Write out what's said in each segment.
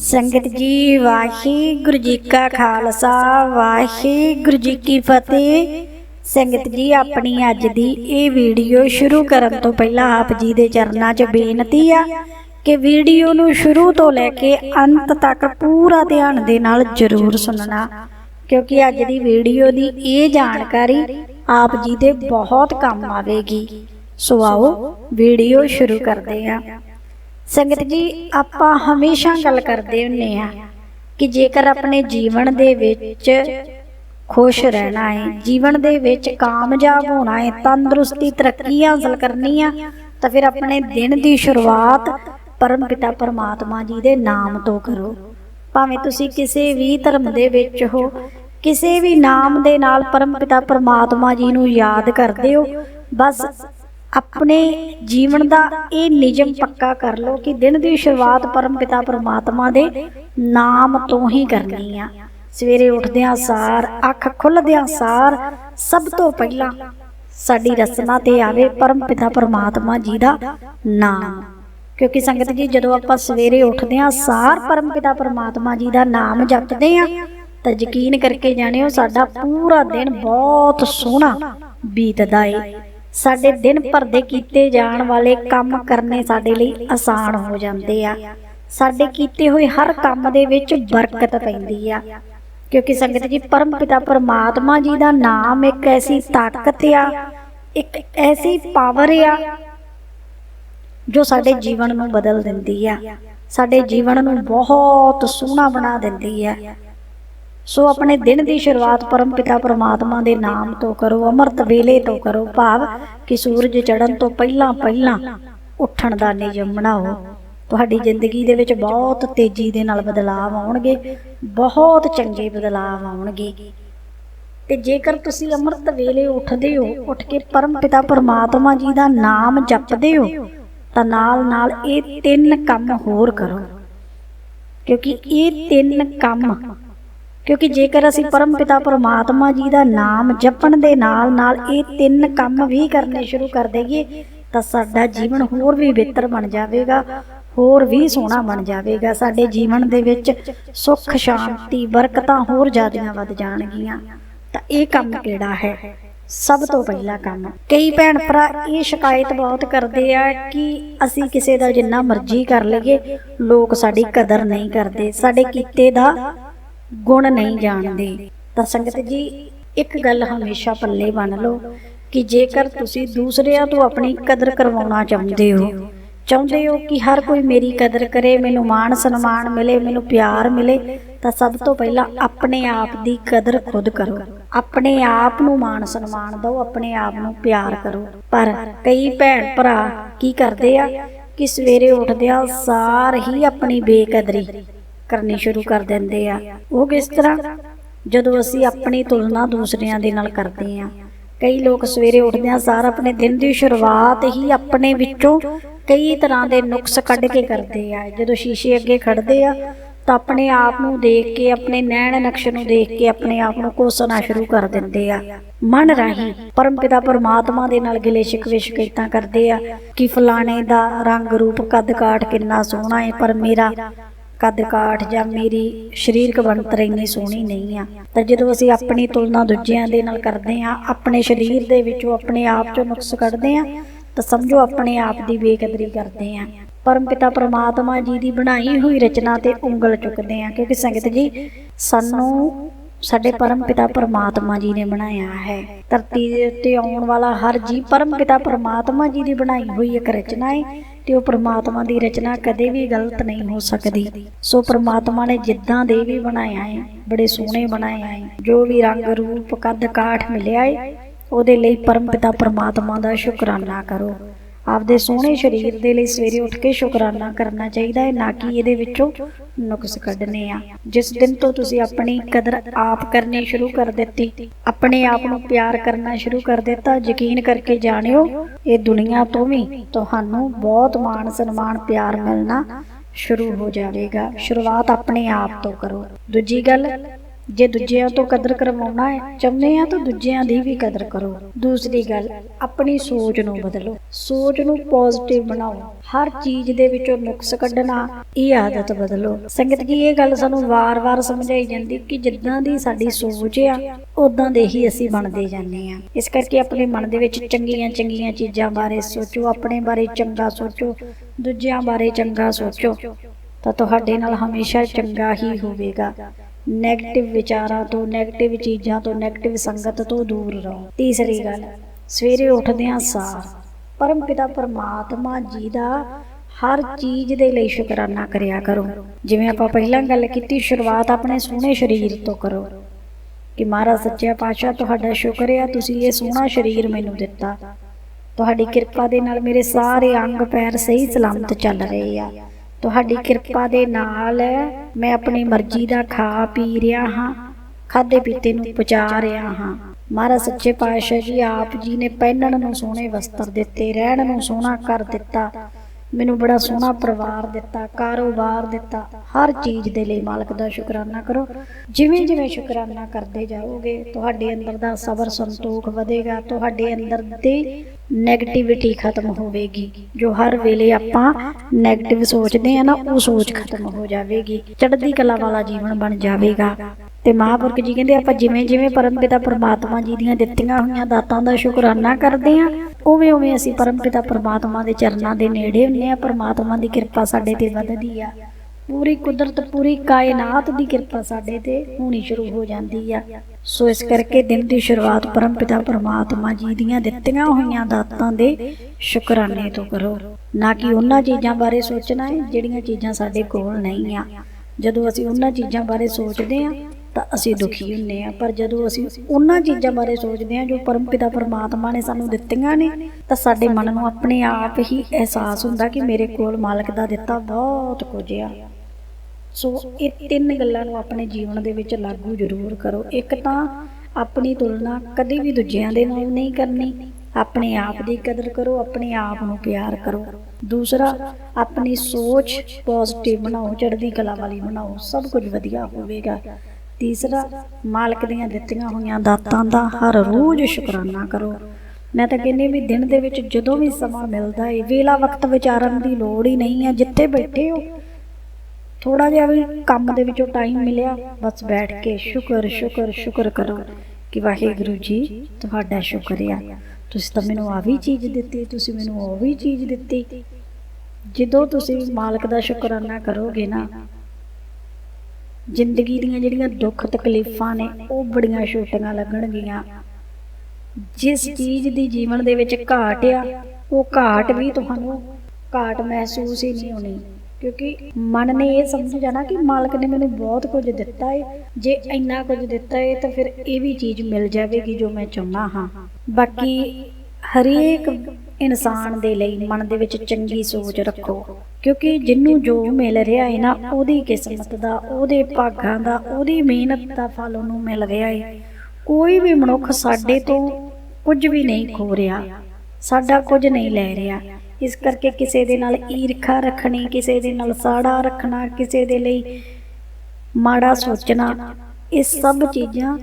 ਸੰਗਤ ਜੀ, ਵਾਹਿਗੁਰੂ ਜੀ ਕਾ ਖਾਲਸਾ, ਵਾਹਿਗੁਰੂ ਜੀ ਕੀ ਫਤਿਹ। ਸੰਗਤ ਜੀ, ਆਪਣੀ ਅੱਜ ਦੀ ਇਹ ਵੀਡੀਓ ਸ਼ੁਰੂ ਕਰਨ ਤੋਂ ਪਹਿਲਾਂ ਆਪ ਜੀ ਦੇ ਚਰਨਾਂ 'ਚ ਬੇਨਤੀ ਆ ਕਿ ਵੀਡੀਓ ਨੂੰ ਸ਼ੁਰੂ ਤੋਂ ਲੈ ਕੇ ਅੰਤ ਤੱਕ ਪੂਰਾ ਧਿਆਨ ਦੇ ਨਾਲ ਜ਼ਰੂਰ ਸੁਣਨਾ, ਕਿਉਂਕਿ ਅੱਜ ਦੀ ਵੀਡੀਓ ਦੀ ਇਹ ਜਾਣਕਾਰੀ ਆਪ ਜੀ ਦੇ ਬਹੁਤ ਕੰਮ ਆਵੇਗੀ। ਸੋ ਆਓ ਵੀਡੀਓ ਸ਼ੁਰੂ ਕਰਦੇ ਹਾਂ। ਸੰਗਤ ਜੀ, ਆਪਾਂ ਹਮੇਸ਼ਾ ਗੱਲ ਕਰਦੇ ਹੁੰਨੇ ਆ ਕਿ ਜੇਕਰ ਆਪਣੇ ਜੀਵਨ ਦੇ ਵਿੱਚ ਖੁਸ਼ ਰਹਿਣਾ ਹੈ, ਜੀਵਨ ਦੇ ਵਿੱਚ ਕਾਮਯਾਬ ਹੋਣਾ ਹੈ, ਤੰਦਰੁਸਤੀ, ਤਰੱਕੀ ਹਾਸਲ ਕਰਨੀ ਆ, ਤਾਂ ਫਿਰ ਆਪਣੇ ਦਿਨ ਦੀ ਸ਼ੁਰੂਆਤ ਪਰਮ ਪਿਤਾ ਪਰਮਾਤਮਾ ਜੀ ਦੇ ਨਾਮ ਤੋਂ ਕਰੋ। ਭਾਵੇਂ ਤੁਸੀਂ ਕਿਸੇ ਵੀ ਧਰਮ ਦੇ ਵਿੱਚ ਹੋ, ਕਿਸੇ ਵੀ ਨਾਮ ਦੇ ਨਾਲ ਪਰਮ ਪਿਤਾ ਪਰਮਾਤਮਾ ਜੀ ਨੂੰ ਯਾਦ ਕਰਦੇ ਹੋ, ਬਸ ਆਪਣੇ ਜੀਵਨ ਦਾ ਇਹ ਨਿਯਮ ਪੱਕਾ ਕਰ ਲਓ ਕਿ ਦਿਨ ਦੀ ਸ਼ੁਰੂਆਤ ਪਰਮ ਪਿਤਾ ਪਰਮਾਤਮਾ ਦੇ ਨਾਮ ਤੋਂ ਹੀ ਕਰਨੀ ਆ। ਸਵੇਰੇ ਉੱਠਦਿਆਂ ਸਾਰ, ਅੱਖ ਖੁੱਲਦਿਆਂ ਸਾਰ, ਸਭ ਤੋਂ ਪਹਿਲਾਂ ਸਾਡੀ ਰਸਨਾ ਤੇ ਆਵੇ ਪਰਮ ਪਿਤਾ ਪਰਮਾਤਮਾ ਜੀ ਦਾ ਨਾਮ। ਕਿਉਂਕਿ ਸੰਗਤ ਜੀ, ਜਦੋਂ ਆਪਾਂ ਸਵੇਰੇ ਉੱਠਦਿਆਂ ਸਾਰ ਪਰਮ ਪਿਤਾ ਪਰਮਾਤਮਾ ਜੀ ਦਾ ਨਾਮ ਜਪਦੇ ਆ, ਤਾਂ ਯਕੀਨ ਕਰਕੇ ਜਾਣਿਓ ਸਾਡਾ ਪੂਰਾ ਦਿਨ ਬਹੁਤ ਸੋਹਣਾ ਬੀਤਦਾ ਏ। ਸਾਡੇ ਦਿਨ ਭਰ ਦੇ ਕੀਤੇ ਜਾਣ ਵਾਲੇ ਕੰਮ ਕਰਨੇ ਸਾਡੇ ਲਈ ਆਸਾਨ ਹੋ ਜਾਂਦੇ ਆ। ਸਾਡੇ ਕੀਤੇ ਹੋਏ ਹਰ ਕੰਮ ਦੇ ਵਿੱਚ ਬਰਕਤ ਪੈਂਦੀ ਆ। ਕਿਉਂਕਿ ਸੰਗਤ ਜੀ, ਪਰਮ ਪਿਤਾ ਪਰਮਾਤਮਾ ਜੀ ਦਾ ਨਾਮ ਇੱਕ ਐਸੀ ਤਾਕਤ ਆ, ਇੱਕ ਐਸੀ ਪਾਵਰ ਆ, ਜੋ ਸਾਡੇ ਜੀਵਨ ਨੂੰ ਬਦਲ ਦਿੰਦੀ ਆ। ਸਾਡੇ ਜੀਵਨ ਨੂੰ ਬਹੁਤ ਸੋਹਣਾ ਬਣਾ ਦਿੰਦੀ ਆ। ਸੋ ਆਪਣੇ ਦਿਨ ਦੀ ਸ਼ੁਰੂਆਤ ਪਰਮ ਪਿਤਾ ਪਰਮਾਤਮਾ ਦੇ ਨਾਮ ਤੋਂ ਕਰੋ, ਅੰਮ੍ਰਿਤ ਵੇਲੇ ਤੋਂ ਕਰੋ, ਭਾਵ ਕਿ ਸੂਰਜ ਚੜ੍ਹਨ ਤੋਂ ਪਹਿਲਾਂ ਪਹਿਲਾਂ ਉੱਠਣ ਦਾ ਨਿਯਮ ਬਣਾਓ। ਤੁਹਾਡੀ ਜ਼ਿੰਦਗੀ ਦੇ ਵਿੱਚ ਬਹੁਤ ਤੇਜ਼ੀ ਦੇ ਨਾਲ ਬਦਲਾਅ ਆਉਣਗੇ, ਬਹੁਤ ਚੰਗੇ ਬਦਲਾਅ ਆਉਣਗੇ। ਤੇ ਜੇਕਰ ਤੁਸੀਂ ਅੰਮ੍ਰਿਤ ਵੇਲੇ ਉੱਠਦੇ ਹੋ, ਉੱਠ ਕੇ ਪਰਮ ਪਿਤਾ ਪਰਮਾਤਮਾ ਜੀ ਦਾ ਨਾਮ ਜਪਦੇ ਹੋ, ਤਾਂ ਨਾਲ ਨਾਲ ਇਹ ਤਿੰਨ ਕੰਮ ਹੋਰ ਕਰੋ। ਕਿਉਂਕਿ ਇਹ ਤਿੰਨ ਕੰਮ ਕਿਉਂਕਿ ਜੇਕਰ ਅਸੀਂ ਪਰਮ ਪਿਤਾ ਪਰਮਾਤਮਾ ਜੀ ਦਾ ਨਾਮ ਜਪਣ ਦੇ ਨਾਲ ਨਾਲ ਇਹ ਤਿੰਨ ਕੰਮ ਵੀ ਕਰਨੇ ਸ਼ੁਰੂ ਕਰ ਦਈਏ, ਤਾਂ ਸਾਡਾ ਜੀਵਨ ਹੋਰ ਵੀ ਬਿਹਤਰ ਬਣ ਜਾਵੇਗਾ, ਹੋਰ ਵੀ ਸੋਹਣਾ ਬਣ ਜਾਵੇਗਾ। ਸਾਡੇ ਜੀਵਨ ਦੇ ਵਿੱਚ ਸੁੱਖ, ਸ਼ਾਂਤੀ, ਬਰਕਤਾਂ ਹੋਰ ਜ਼ਿਆਦੀਆਂ ਵੱਧ ਜਾਣਗੀਆਂ। ਤਾਂ ਇਹ ਕੰਮ ਕਿਹੜਾ ਹੈ? ਸਭ ਤੋਂ ਪਹਿਲਾ ਕੰਮ। ਕਈ ਭੈਣ ਭਰਾ ਇਹ ਸ਼ਿਕਾਇਤ ਬਹੁਤ ਕਰਦੇ ਆ ਕਿ ਅਸੀਂ ਕਿਸੇ ਦਾ ਜਿੰਨਾ ਮਰਜ਼ੀ ਕਰ ਲਈਏ, ਲੋਕ ਸਾਡੀ ਕਦਰ ਨਹੀਂ ਕਰਦੇ। ਸਾਡੇ ਕੀਤੇ ਦਾ ਗੁਣ ਨਹੀਂ ਜਾਣਦੇ। ਤਾਂ ਸੰਗਤ ਜੀ, ਇੱਕ ਗੱਲ ਹਮੇਸ਼ਾ ਪੱਲੇ ਬੰਨ ਲਓ ਕਿ ਜੇਕਰ ਤੁਸੀਂ ਦੂਸਰਿਆਂ ਤੋਂ ਆਪਣੀ ਕਦਰ ਕਰਵਾਉਣਾ ਚਾਹੁੰਦੇ ਹੋ ਚਾਹੁੰਦੇ ਹੋ ਕਿ ਹਰ ਕੋਈ ਮੇਰੀ ਕਦਰ ਕਰੇ, ਮੈਨੂੰ ਮਾਣ ਸਨਮਾਨ ਮਿਲੇ, ਮੈਨੂੰ ਪਿਆਰ ਮਿਲੇ, ਤਾਂ ਸਭ ਤੋਂ ਪਹਿਲਾਂ ਆਪਣੇ ਆਪ ਦੀ ਕਦਰ ਖੁਦ ਕਰੋ। ਆਪਣੇ ਆਪ ਨੂੰ ਮਾਣ ਸਨਮਾਨ ਦਿਓ, ਆਪਣੇ ਆਪ ਨੂੰ ਪਿਆਰ ਕਰੋ। ਪਰ ਕਈ ਭੈਣ ਭਰਾ ਕੀ ਕਰਦੇ ਆ ਕਿ ਸਵੇਰੇ ਉੱਠਦਿਆਂ ਸਾਰ ਹੀ ਆਪਣੀ ਬੇਕਦਰੀ ਕਰਨੀ ਸ਼ੁਰੂ ਕਰ ਦਿੰਦੇ ਆ। ਉਹ ਕਿਸ ਤਰ੍ਹਾਂ? ਜਦੋਂ ਅਸੀਂ ਆਪਣੀ ਤੁਲਨਾ ਦੂਸਰਿਆਂ ਦੇ ਨਾਲ ਕਰਦੇ ਆ। ਕਈ ਲੋਕ ਸਵੇਰੇ ਉੱਠਦਿਆਂ ਸਾਰ ਆਪਣੇ ਦਿਨ ਦੀ ਸ਼ੁਰੂਆਤ ਹੀ ਆਪਣੇ ਵਿੱਚੋਂ ਕਈ ਤਰ੍ਹਾਂ ਦੇ ਨੁਕਸ ਕੱਢ ਕੇ ਕਰਦੇ ਆ। ਜਦੋਂ ਸ਼ੀਸ਼ੇ ਅੱਗੇ ਖੜਦੇ ਆ, ਤਾਂ ਆਪਣੇ ਆਪ ਨੂੰ ਦੇਖ ਕੇ, ਆਪਣੇ ਨੈਣ ਨਕਸ਼ ਨੂੰ ਦੇਖ ਕੇ ਆਪਣੇ ਆਪ ਨੂੰ ਕੋਸਣਾ ਸ਼ੁਰੂ ਕਰ ਦਿੰਦੇ ਆ। ਮਨ ਰਾਹੀਂ ਪਰਮਪਿਤਾ ਪਰਮਾਤਮਾ ਦੇ ਨਾਲ ਗਿਲੇ ਸ਼ਿਕਵੇ ਸ਼ਿਕਾਇਤਾਂ ਕਰਦੇ ਆ ਕਿ ਫਲਾਣੇ ਦਾ ਰੰਗ ਰੂਪ ਕੱਦ ਕਾਠ ਕਿੰਨਾ ਸੋਹਣਾ ਹੈ ਪਰ ਮੇਰਾ ਕੱਦ ਕਾਠ ਜਾਂ ਮੇਰੀ ਸਰੀਰਕ ਬਣਤਰ ਇੰਨੀ ਸੋਹਣੀ ਨਹੀਂ ਆ। ਤਾਂ ਜਦੋਂ ਅਸੀਂ ਆਪਣੀ ਤੁਲਨਾ ਦੂਜਿਆਂ ਦੇ ਨਾਲ ਕਰਦੇ ਆ ਆਪਣੇ ਸਰੀਰ ਦੇ ਵਿੱਚੋਂ ਆਪਣੇ ਆਪ ਚੋਂ ਨੁਕਸ ਕੱਢਦੇ ਆ ਤਾਂ ਸਮਝੋ ਆਪਣੇ ਆਪ ਦੀ ਬੇਕਦਰੀ ਕਰਦੇ ਆ ਪਰਮਪਿਤਾ ਪ੍ਰਮਾਤਮਾ ਜੀ ਦੀ ਬਣਾਈ ਹੋਈ ਰਚਨਾ ਤੇ ਉਂਗਲ ਚੁੱਕਦੇ ਆ ਕਿਉਂਕਿ ਸੰਗਤ ਜੀ, ਸਾਨੂੰ ਸਾਡੇ ਪਰਮ ਪਿਤਾ ਪਰਮਾਤਮਾ ਜੀ ਨੇ ਬਣਾਇਆ ਹੈ। ਧਰਤੀ ਦੇ ਉੱਤੇ ਆਉਣ ਵਾਲਾ ਹਰ ਜੀ ਪਰਮਪਿਤਾ ਪਰਮਾਤਮਾ ਜੀ ਦੀ ਬਣਾਈ ਹੋਈ ਇੱਕ ਰਚਨਾ ਹੈ ਤੇ ਉਹ ਪ੍ਰਮਾਤਮਾ ਦੀ ਰਚਨਾ ਕਦੇ ਵੀ ਗਲਤ ਨਹੀਂ ਹੋ ਸਕਦੀ। ਸੋ ਪ੍ਰਮਾਤਮਾ ਨੇ ਜਿੱਦਾਂ ਦੇ ਵੀ ਬਣਾਇਆ ਹੈ, ਬੜੇ ਸੋਹਣੇ ਬਣਾਇਆ ਹੈ, ਜੋ ਵੀ ਰੰਗ, ਰੂਪ, ਕੱਦ, ਕਾਠ ਮਿਲਿਆ ਹੈ, ਉਹਦੇ ਲਈ ਪਰਮ ਪਿਤਾ ਪ੍ਰਮਾਤਮਾ ਦਾ ਸ਼ੁਕਰਾਨਾ ਕਰੋ। ਆਪਦੇ ਸੋਹਣੇ ਸਰੀਰ ਦੇ ਲਈ ਸਵੇਰੇ ਉੱਠ ਕੇ ਸ਼ੁਕਰਾਨਾ ਕਰਨਾ ਚਾਹੀਦਾ ਹੈ, ਨਾ ਕਿ ਇਹਦੇ ਵਿੱਚੋਂ ਨੁਕਸ ਕੱਢਨੇ ਆ। ਜਿਸ ਦਿਨ ਤੋਂ ਤੁਸੀਂ ਆਪਣੀ ਕਦਰ ਆਪ ਕਰਨੀ ਸ਼ੁਰੂ ਕਰ ਦਿੱਤੀ, ਆਪਣੇ ਆਪ ਨੂੰ ਪਿਆਰ ਕਰਨਾ ਸ਼ੁਰੂ ਕਰ ਦਿੱਤਾ, ਯਕੀਨ ਕਰਕੇ ਜਾਣਿਓ, ਇਹ ਦੁਨੀਆ ਤੋਂ ਵੀ ਤੁਹਾਨੂੰ ਬਹੁਤ ਮਾਣ, ਸਨਮਾਨ, ਪਿਆਰ ਮਿਲਣਾ ਸ਼ੁਰੂ ਹੋ ਜਾਵੇਗਾ। ਸ਼ੁਰੂਆਤ ਆਪਣੇ ਆਪ ਤੋਂ ਕਰੋ। ਦੂਜੀ ਗੱਲ ਜੇ ਦੂਜਿਆਂ ਤੋਂ ਕਦਰ ਕਰਵਾਉਣਾ ਹੈ ਚਾਹੁੰਦੇ ਆ ਤਾਂ ਦੂਜਿਆਂ ਦੀ ਵੀ ਕਦਰ ਕਰੋ। ਦੂਸਰੀ ਗੱਲ, ਆਪਣੀ ਸੋਚ ਨੂੰ ਬਦਲੋ। ਸੋਚ ਨੂੰ ਪੋਜ਼ਿਟਿਵ ਬਣਾਓ। ਹਰ ਚੀਜ਼ ਦੇ ਵਿੱਚੋਂ ਨੁਕਸ ਕੱਢਣਾ, ਇਹ ਆਦਤ ਬਦਲੋ। ਸੰਗਤ ਜੀ, ਇਹ ਗੱਲ ਸਾਨੂੰ ਵਾਰ-ਵਾਰ ਸਮਝਾਈ ਜਾਂਦੀ ਕਿ ਜਿੱਦਾਂ ਦੀ ਸਾਡੀ ਸੋਚ ਆ ਉਦਾਂ ਦੇ ਹੀ ਅਸੀਂ ਬਣਦੇ ਜਾਂਦੇ ਆ ਇਸ ਕਰਕੇ ਆਪਣੇ ਮਨ ਦੇ ਵਿੱਚ ਚੰਗੀਆਂ ਚੰਗੀਆਂ ਚੀਜ਼ਾਂ ਬਾਰੇ ਸੋਚੋ, ਆਪਣੇ ਬਾਰੇ ਚੰਗਾ ਸੋਚੋ, ਦੂਜਿਆਂ ਬਾਰੇ ਚੰਗਾ ਸੋਚੋ, ਤਾਂ ਤੁਹਾਡੇ ਨਾਲ ਹਮੇਸ਼ਾ ਚੰਗਾ ਹੀ ਹੋਵੇਗਾ। ਨੈਗੇਟਿਵ ਵਿਚਾਰਾਂ ਤੋਂ ਨੈਗੇਟਿਵ ਚੀਜ਼ਾਂ ਤੋਂ ਨੈਗੇਟਿਵ ਸੰਗਤ ਤੋਂ ਦੂਰ ਰਹੋ। ਤੀਸਰੀ ਗੱਲ, ਸਵੇਰੇ ਉੱਠਦਿਆਂ ਸਾਰ। ਪਰਮ ਪਿਤਾ ਪਰਮਾਤਮਾ ਜੀ ਦਾ ਹਰ ਚੀਜ਼ ਦੇ ਲਈ ਸ਼ੁਕਰਾਨਾ ਕਰਿਆ ਕਰੋ। ਜਿਵੇਂ ਆਪਾਂ ਪਹਿਲਾਂ ਗੱਲ ਕੀਤੀ, ਸ਼ੁਰੂਆਤ ਆਪਣੇ ਸੋਹਣੇ ਸਰੀਰ ਤੋਂ ਕਰੋ। ਕਿ ਮਹਾਰਾਜ, ਸੱਚਿਆ ਪਾਤਸ਼ਾਹ, ਤੁਹਾਡਾ ਸ਼ੁਕਰ ਹੈ ਤੁਸੀਂ ਇਹ ਸੋਹਣਾ ਸਰੀਰ ਮੈਨੂੰ ਦਿੱਤਾ। ਤੁਹਾਡੀ ਕਿਰਪਾ ਦੇ ਨਾਲ ਮੇਰੇ ਸਾਰੇ ਅੰਗ ਪੈਰ ਸਹੀ ਸਲਾਮਤ ਚੱਲ ਰਹੇ ਆ। ਤੁਹਾਡੀ ਕਿਰਪਾ ਦੇ ਨਾਲ ਮੈਂ ਆਪਣੀ ਮਰਜ਼ੀ ਦਾ ਖਾ ਪੀ ਰਿਹਾ ਹਾਂ ਖਾਦੇ ਪੀਤੇ ਨੂੰ ਪਚਾ ਰਿਹਾ ਹਾਂ। ਮਹਾਰਾਜ ਸੱਚੇ ਪਾਤਸ਼ਾਹ ਜੀ ਆਪ ਜੀ ਨੇ ਪਹਿਨਣ ਨੂੰ ਸੋਹਣੇ ਵਸਤਰ ਦਿੱਤੇ ਰਹਿਣ ਨੂੰ ਸੋਹਣਾ ਘਰ ਦਿੱਤਾ। ਮੈਨੂੰ ਬੜਾ ਸੋਹਣਾ ਪਰਿਵਾਰ ਦਿੱਤਾ, ਕਾਰੋਬਾਰ ਦਿੱਤਾ, ਹਰ ਚੀਜ਼ ਦੇ ਲਈ ਮਾਲਕ ਦਾ ਸ਼ੁਕਰਾਨਾ ਕਰੋ। ਜਿਵੇਂ ਜਿਵੇਂ ਸ਼ੁਕਰਾਨਾ ਕਰਦੇ ਜਾਓਗੇ, ਤੁਹਾਡੇ ਅੰਦਰ ਦਾ ਸਬਰ ਸੰਤੋਖ ਵਧੇਗਾ, ਤੁਹਾਡੇ ਅੰਦਰ ਦੀ ਨੈਗੇਟਿਵਿਟੀ ਖਤਮ ਹੋਵੇਗੀ। ਜੋ ਹਰ ਵੇਲੇ ਆਪਾਂ ਨੈਗੇਟਿਵ ਸੋਚਦੇ ਆ ਨਾ, ਉਹ ਸੋਚ ਖਤਮ ਹੋ ਜਾਵੇਗੀ। ਚੜ੍ਹਦੀ ਕਲਾ ਵਾਲਾ ਜੀਵਨ ਬਣ ਜਾਵੇਗਾ। ਤੇ ਮਹਾਂਪੁਰਖ ਜੀ ਕਹਿੰਦੇ, ਆਪਾਂ ਜਿਵੇਂ ਜਿਵੇਂ ਪਰਮਪਿਤਾ ਪਰਮਾਤਮਾ ਜੀ ਦੀਆਂ ਦਿੱਤੀਆਂ ਹੋਈਆਂ ਦਾਤਾਂ ਦਾ ਸ਼ੁਕਰਾਨਾ ਕਰਦੇ ਆ ਉਵੇਂ ਉਵੇਂ ਅਸੀਂ ਪਰਮਪਿਤਾ ਪਰਮਾਤਮਾ ਦੇ ਚਰਨਾਂ ਦੇ ਨੇੜੇ ਹੁੰਨੇ ਆ ਪਰਮਾਤਮਾ ਦੀ ਕਿਰਪਾ ਸਾਡੇ ਤੇ ਵੱਧਦੀ ਆ। ਪੂਰੀ ਕੁਦਰਤ, ਪੂਰੀ ਕਾਇਨਾਤ ਦੀ ਕਿਰਪਾ ਸਾਡੇ ਤੇ ਹੋਣੀ ਸ਼ੁਰੂ ਹੋ ਜਾਂਦੀ ਆ। ਸੋ ਇਸ ਕਰਕੇ ਦਿਨ ਦੀ ਸ਼ੁਰੂਆਤ ਪਰਮਪਿਤਾ ਪਰਮਾਤਮਾ ਜੀ ਦੀਆਂ ਦਿੱਤੀਆਂ ਹੋਈਆਂ ਦਾਤਾਂ ਦੇ ਸ਼ੁਕਰਾਨੇ ਤੋਂ ਕਰੋ। ਨਾ ਕਿ ਉਹਨਾਂ ਚੀਜ਼ਾਂ ਬਾਰੇ ਸੋਚਣਾ ਹੈ, ਜਿਹੜੀਆਂ ਚੀਜ਼ਾਂ ਸਾਡੇ ਕੋਲ ਨਹੀਂ ਆ। ਜਦੋਂ ਅਸੀਂ ਉਹਨਾਂ ਚੀਜ਼ਾਂ ਬਾਰੇ ਸੋਚਦੇ ਆ ਤਾਂ ਅਸੀਂ ਦੁਖੀ ਹੁੰਨੇ ਆ ਪਰ ਜਦੋਂ ਅਸੀਂ ਉਹਨਾਂ ਚੀਜ਼ਾਂ ਬਾਰੇ ਸੋਚਦੇ ਆ ਜੋ ਪਰਮਪਿਤਾ ਪਰਮਾਤਮਾ ਨੇ ਸਾਨੂੰ ਦਿੱਤੀਆਂ ਨੇ ਤਾਂ ਸਾਡੇ ਮਨ ਨੂੰ ਆਪਣੇ ਆਪ ਹੀ ਅਹਿਸਾਸ ਹੁੰਦਾ ਕਿ ਮੇਰੇ ਕੋਲ ਮਾਲਕ ਦਾ ਦਿੱਤਾ ਬਹੁਤ ਕੁਝ ਆ। ਸੋ ਇਹ ਤਿੰਨ ਗੱਲਾਂ ਨੂੰ ਆਪਣੇ ਜੀਵਨ ਦੇ ਵਿੱਚ ਲਾਗੂ ਜ਼ਰੂਰ ਕਰੋ। ਇੱਕ ਤਾਂ ਆਪਣੀ ਤੁਲਨਾ ਕਦੇ ਵੀ ਦੂਜਿਆਂ ਦੇ ਨਾਲ ਨਹੀਂ ਕਰਨੀ। ਆਪਣੇ ਆਪ ਦੀ ਕਦਰ ਕਰੋ ਆਪਣੇ ਆਪ ਨੂੰ ਪਿਆਰ ਕਰੋ। ਦੂਸਰਾ ਆਪਣੀ ਸੋਚ ਪੋਜ਼ਿਟਿਵ ਬਣਾਓ ਚੜ੍ਹਦੀ ਕਲਾ ਵਾਲੀ ਬਣਾਓ। ਸਭ ਕੁਝ ਵਧੀਆ ਹੋਵੇਗਾ ਤੀਸਰਾ, ਮਾਲਕ ਦੀਆਂ ਦਿੱਤੀਆਂ ਹੋਈਆਂ ਦਾਤਾਂ ਦਾ ਹਰ ਰੋਜ਼ ਸ਼ੁਕਰਾਨਾ ਕਰੋ। ਮੈਂ ਤਾਂ ਕਹਿੰਦੀ ਵੀ ਦਿਨ ਦੇ ਵਿੱਚ ਜਦੋਂ ਵੀ ਸਮਾਂ ਮਿਲਦਾ ਏ, ਵੇਲਾ ਵਕਤ ਵਿਚਾਰਨ ਦੀ ਲੋੜ ਹੀ ਨਹੀਂ ਹੈ ਜਿੱਥੇ ਬੈਠੇ ਹੋ। ਥੋੜਾ ਜਿਹਾ ਵੀ ਕੰਮ ਦੇ ਵਿੱਚੋਂ ਟਾਈਮ ਮਿਲਿਆ, ਬਸ ਬੈਠ ਕੇ ਸ਼ੁਕਰ ਸ਼ੁਕਰ ਸ਼ੁਕਰ ਕਰੋ ਕਿ ਵਾਹਿਗੁਰੂ ਜੀ ਤੁਹਾਡਾ ਸ਼ੁਕਰ ਆ ਤੁਸੀਂ ਤਾਂ ਮੈਨੂੰ ਆ ਵੀ ਚੀਜ਼ ਦਿੱਤੀ, ਤੁਸੀਂ ਮੈਨੂੰ ਉਹ ਵੀ ਚੀਜ਼ ਦਿੱਤੀ। ਜਦੋਂ ਤੁਸੀਂ ਮਾਲਕ ਦਾ ਸ਼ੁਕਰਾਨਾ ਕਰੋਗੇ ਨਾ ਜ਼ਿੰਦਗੀ ਦੀਆਂ ਜਿਹੜੀਆਂ ਦੁੱਖ ਤਕਲੀਫਾਂ ਨੇ, ਉਹ ਬੜੀਆਂ ਛੋਟੀਆਂ ਲੱਗਣਗੀਆਂ। ਜਿਸ ਚੀਜ਼ ਦੀ ਜੀਵਨ ਦੇ ਵਿੱਚ ਘਾਟ ਆ, ਉਹ ਘਾਟ ਵੀ ਤੁਹਾਨੂੰ ਘਾਟ ਮਹਿਸੂਸ ਹੀ ਨਹੀਂ ਹੋਣੀ। ਕਿਉਂਕਿ ਮਨ ਨੇ ਇਹ ਸਮਝ ਜਾਣਾ ਕਿ ਮਾਲਕ ਨੇ ਮੈਨੂੰ ਬਹੁਤ ਕੁਝ ਦਿੱਤਾ ਏ। ਜੇ ਇੰਨਾ ਕੁਝ ਦਿੱਤਾ ਏ, ਤਾਂ ਫਿਰ ਇਹ ਵੀ ਚੀਜ਼ ਮਿਲ ਜਾਵੇਗੀ ਜੋ ਮੈਂ ਚਾਹੁੰਦਾ ਹਾਂ। ਬਾਕੀ ਹਰੇਕ ਇਨਸਾਨ ਦੇ ਲਈ ਮਨ ਦੇ ਵਿੱਚ ਚੰਗੀ ਸੋਚ ਰੱਖੋ, ਕਿਉਂਕਿ ਜਿੰਨੂੰ ਜੋ ਮਿਲ ਰਿਹਾ ਹੈ ਨਾ, ਉਹਦੀ ਕਿਸਮਤ ਦਾ, ਉਹਦੇ ਭਾਗਾਂ ਦਾ, ਉਹਦੀ ਮਿਹਨਤ ਦਾ ਫਲ ਉਹਨੂੰ ਮਿਲ ਰਿਹਾ ਹੈ ਕੋਈ ਵੀ ਮਨੁੱਖ ਸਾਡੇ ਤੋਂ ਕੁਝ ਵੀ ਨਹੀਂ ਖੋ ਰਿਹਾ, ਸਾਡਾ ਕੁਝ ਨਹੀਂ ਲੈ ਰਿਹਾ। ਇਸ ਕਰਕੇ ਕਿਸੇ ਦੇ ਨਾਲ ਈਰਖਾ ਰੱਖਣੀ, ਕਿਸੇ ਦੇ ਨਾਲ ਸਾੜਾ ਰੱਖਣਾ, ਕਿਸੇ ਦੇ ਲਈ ਮਾੜਾ ਸੋਚਣਾ, ਇਹ ਸਭ ਚੀਜ਼ਾਂ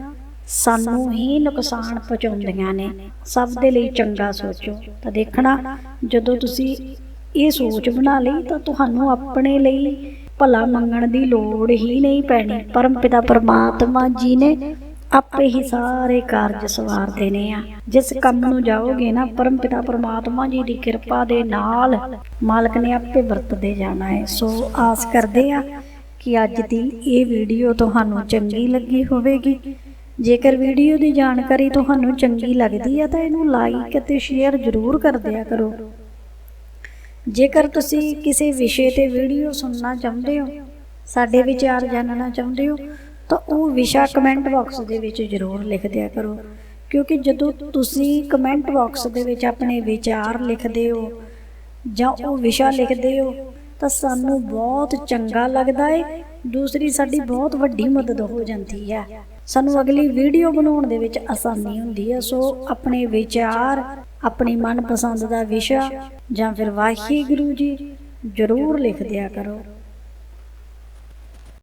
ਸਾਨੂੰ ਹੀ ਨੁਕਸਾਨ ਪਹੁੰਚਾਉਂਦੀਆਂ ਨੇ। ਸਭ ਦੇ ਲਈ ਚੰਗਾ ਸੋਚੋ ਤਾਂ ਦੇਖਣਾ, ਜਦੋਂ ਤੁਸੀਂ ਇਹ ਸੋਚ ਬਣਾ ਲਈ ਤਾਂ ਤੁਹਾਨੂੰ ਆਪਣੇ ਲਈ ਭਲਾ ਮੰਗਣ ਦੀ ਲੋੜ ਹੀ ਨਹੀਂ ਪੈਣੀ। ਪਰਮ ਪਿਤਾ ਪਰਮਾਤਮਾ ਜੀ ਨੇ ਆਪੇ ਹੀ ਸਾਰੇ ਕਾਰਜ ਸਵਾਰਦੇ ਨੇ ਆ। ਜਿਸ ਕੰਮ ਨੂੰ ਜਾਓਗੇ ਨਾ, ਪਰਮ ਪਿਤਾ ਪਰਮਾਤਮਾ ਜੀ ਦੀ ਕਿਰਪਾ ਦੇ ਨਾਲ ਮਾਲਕ ਨੇ ਆਪੇ ਵਰਤਦੇ ਜਾਣਾ ਹੈ। ਸੋ ਆਸ ਕਰਦੇ ਆ ਕਿ ਅੱਜ ਦੀ ਇਹ ਵੀਡੀਓ ਤੁਹਾਨੂੰ ਚੰਗੀ ਲੱਗੀ ਹੋਵੇਗੀ। ਜੇਕਰ ਵੀਡੀਓ ਦੀ ਜਾਣਕਾਰੀ ਤੁਹਾਨੂੰ ਚੰਗੀ ਲੱਗਦੀ ਹੈ ਤਾਂ ਇਹਨੂੰ ਲਾਈਕ ਅਤੇ ਸ਼ੇਅਰ ਜ਼ਰੂਰ ਕਰ ਦਿਆ ਕਰੋ। ਜੇਕਰ ਤੁਸੀਂ ਕਿਸੇ ਵਿਸ਼ੇ ਤੇ ਵੀਡੀਓ ਸੁਣਨਾ ਚਾਹੁੰਦੇ ਹੋ, ਸਾਡੇ ਵਿਚਾਰ ਜਾਣਨਾ ਚਾਹੁੰਦੇ ਹੋ, ਤਾਂ ਉਹ ਵਿਸ਼ਾ ਕਮੈਂਟ ਬਾਕਸ ਦੇ ਵਿੱਚ ਜ਼ਰੂਰ ਲਿਖ ਦਿਆ ਕਰੋ। ਕਿਉਂਕਿ ਜਦੋਂ ਤੁਸੀਂ ਕਮੈਂਟ ਬਾਕਸ ਦੇ ਵਿੱਚ ਆਪਣੇ ਵਿਚਾਰ ਲਿਖਦੇ ਹੋ ਜਾਂ ਉਹ ਵਿਸ਼ਾ ਲਿਖਦੇ ਹੋ, ਤਾਂ ਸਾਨੂੰ ਬਹੁਤ ਚੰਗਾ ਲੱਗਦਾ ਹੈ ਦੂਸਰੀ, ਸਾਡੀ ਬਹੁਤ ਵੱਡੀ ਮਦਦ ਹੋ ਜਾਂਦੀ ਹੈ ਸਾਨੂੰ ਅਗਲੀ ਵੀਡੀਓ ਬਣਾਉਣ ਦੇ ਵਿੱਚ ਆਸਾਨੀ ਹੁੰਦੀ ਹੈ। ਸੋ ਆਪਣੇ ਵਿਚਾਰ, ਆਪਣੀ ਮਨਪਸੰਦ ਦਾ ਵਿਸ਼ਾ ਜਾਂ ਫਿਰ ਵਾਹਿਗੁਰੂ ਜੀ ਜ਼ਰੂਰ ਲਿਖ ਦਿਆ ਕਰੋ।